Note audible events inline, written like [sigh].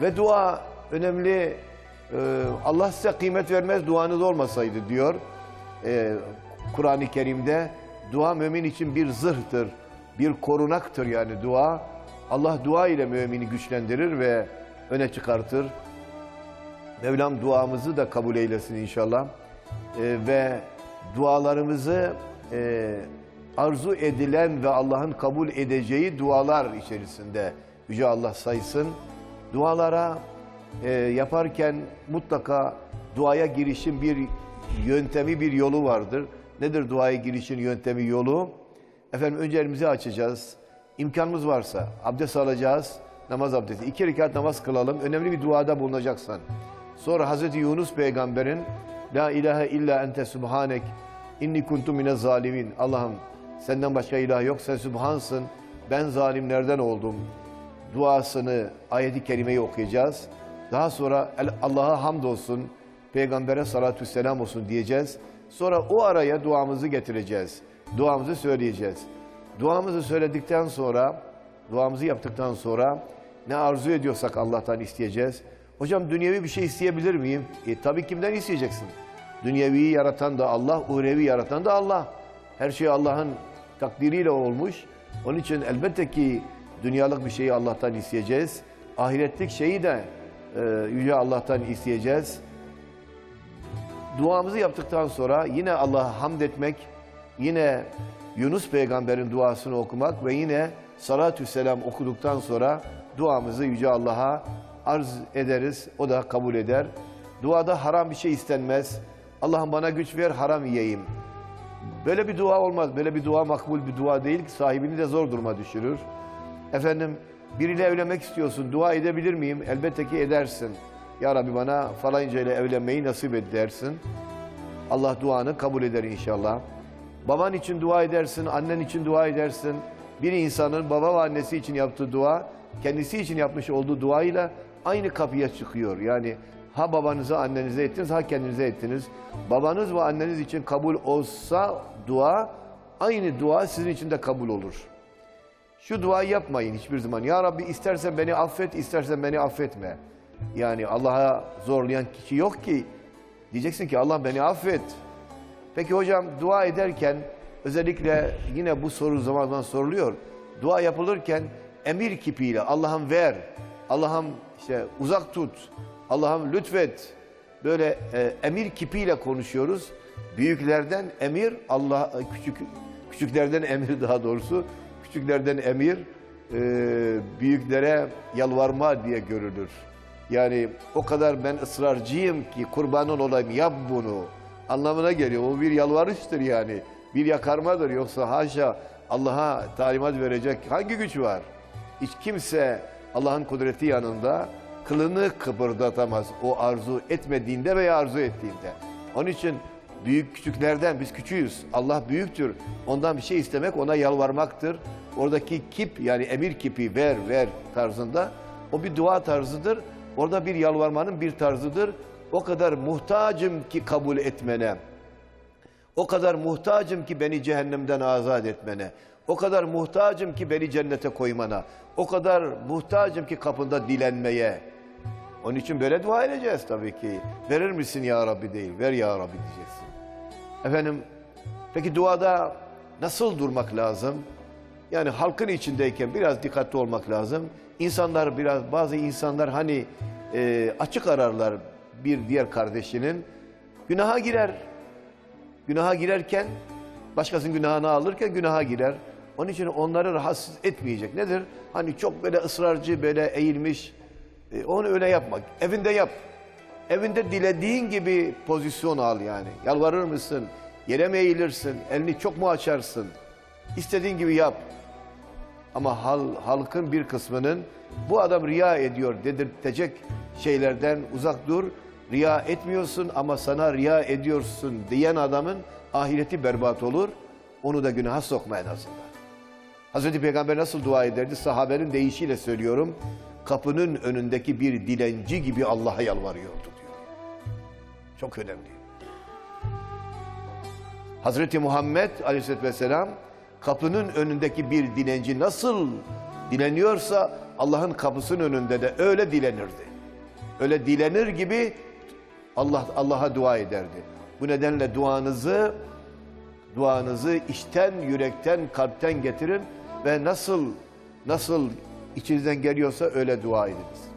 Ve dua önemli. Ee, Allah size kıymet vermez duanız olmasaydı diyor. Ee, Kur'an-ı Kerim'de dua mümin için bir zırhtır, bir korunaktır yani dua. Allah dua ile mümini güçlendirir ve öne çıkartır. Mevlam duamızı da kabul eylesin inşallah. Ee, ve dualarımızı e, arzu edilen ve Allah'ın kabul edeceği dualar içerisinde Yüce Allah saysın. Dualara e, yaparken mutlaka duaya girişin bir yöntemi, bir yolu vardır. Nedir duaya girişin yöntemi, yolu? Efendim önce elimizi açacağız. İmkanımız varsa abdest alacağız. Namaz abdesti. İki rekat namaz kılalım. Önemli bir duada bulunacaksan. Sonra Hazreti Yunus peygamberin La ilahe illa ente subhanek inni kuntu mine zalimin. Allah'ım senden başka ilah yok. Sen subhansın. Ben zalimlerden oldum. Duasını, ayeti kerimeyi okuyacağız. Daha sonra Allah'a hamdolsun, peygambere salatü selam olsun diyeceğiz. Sonra o araya duamızı getireceğiz. Duamızı söyleyeceğiz. Duamızı söyledikten sonra, duamızı yaptıktan sonra ne arzu ediyorsak Allah'tan isteyeceğiz. Hocam dünyevi bir şey isteyebilir miyim? E, tabii kimden isteyeceksin? Dünyeviyi yaratan da Allah, uhrevi yaratan da Allah. Her şey Allah'ın takdiriyle olmuş. Onun için elbette ki dünyalık bir şeyi Allah'tan isteyeceğiz. Ahiretlik şeyi de e, Yüce Allah'tan isteyeceğiz. Duamızı yaptıktan sonra yine Allah'a hamd etmek, yine Yunus peygamberin duasını okumak ve yine salatü selam okuduktan sonra duamızı Yüce Allah'a arz ederiz. O da kabul eder. Duada haram bir şey istenmez. Allah'ım bana güç ver haram yiyeyim. Böyle bir dua olmaz. Böyle bir dua makbul bir dua değil sahibini de zor duruma düşürür. Efendim biriyle evlenmek istiyorsun. Dua edebilir miyim? Elbette ki edersin. Ya Rabbi bana falanca ile evlenmeyi nasip et dersin. Allah duanı kabul eder inşallah. Baban için dua edersin, annen için dua edersin. Bir insanın baba ve annesi için yaptığı dua, kendisi için yapmış olduğu duayla aynı kapıya çıkıyor. Yani ha babanıza, annenize ettiniz, ha kendinize ettiniz. Babanız ve anneniz için kabul olsa dua, aynı dua sizin için de kabul olur. Şu duayı yapmayın hiçbir zaman. Ya Rabbi istersen beni affet, istersen beni affetme. Yani Allah'a zorlayan kişi yok ki. Diyeceksin ki Allah beni affet. Peki hocam dua ederken özellikle yine bu soru zaman zaman soruluyor. Dua yapılırken emir kipiyle Allah'ım ver, Allah'ım işte uzak tut, Allah'ım lütfet. Böyle e, emir kipiyle konuşuyoruz. Büyüklerden emir, Allah küçük küçüklerden emir [laughs] daha doğrusu küçüklerden emir e, büyüklere yalvarma diye görülür. Yani o kadar ben ısrarcıyım ki kurbanın olayım yap bunu anlamına geliyor. O bir yalvarıştır yani. Bir yakarmadır yoksa haşa Allah'a talimat verecek hangi güç var? Hiç kimse Allah'ın kudreti yanında kılını kıpırdatamaz o arzu etmediğinde veya arzu ettiğinde. Onun için büyük küçüklerden biz küçüğüz. Allah büyüktür. Ondan bir şey istemek ona yalvarmaktır. Oradaki kip yani emir kipi ver ver tarzında o bir dua tarzıdır. Orada bir yalvarmanın bir tarzıdır. O kadar muhtacım ki kabul etmene. O kadar muhtacım ki beni cehennemden azat etmene. O kadar muhtacım ki beni cennete koymana. O kadar muhtacım ki kapında dilenmeye. Onun için böyle dua edeceğiz tabii ki. Verir misin ya Rabbi değil, ver ya Rabbi diyeceksin. Efendim, peki duada nasıl durmak lazım? Yani halkın içindeyken biraz dikkatli olmak lazım. İnsanlar biraz, bazı insanlar hani e, açık ararlar bir diğer kardeşinin. Günaha girer. Günaha girerken, başkasının günahını alırken günaha girer. Onun için onları rahatsız etmeyecek. Nedir? Hani çok böyle ısrarcı, böyle eğilmiş. E, onu öyle yapmak. Evinde yap. Evinde dilediğin gibi pozisyon al yani. Yalvarır mısın? Yere mi eğilirsin? Elini çok mu açarsın? İstediğin gibi yap. Ama hal, halkın bir kısmının bu adam riya ediyor dedirtecek şeylerden uzak dur. Riya etmiyorsun ama sana riya ediyorsun diyen adamın ahireti berbat olur. Onu da günaha sokma en azından. Hazreti Peygamber nasıl dua ederdi? Sahabenin deyişiyle söylüyorum. Kapının önündeki bir dilenci gibi Allah'a yalvarıyordu. Çok önemli. Hazreti Muhammed Aleyhisselatü Vesselam kapının önündeki bir dilenci nasıl dileniyorsa Allah'ın kapısının önünde de öyle dilenirdi. öyle dilenir gibi Allah Allah'a dua ederdi. Bu nedenle duanızı duanızı içten, yürekten, kalpten getirin ve nasıl nasıl içinizden geliyorsa öyle dua ediniz.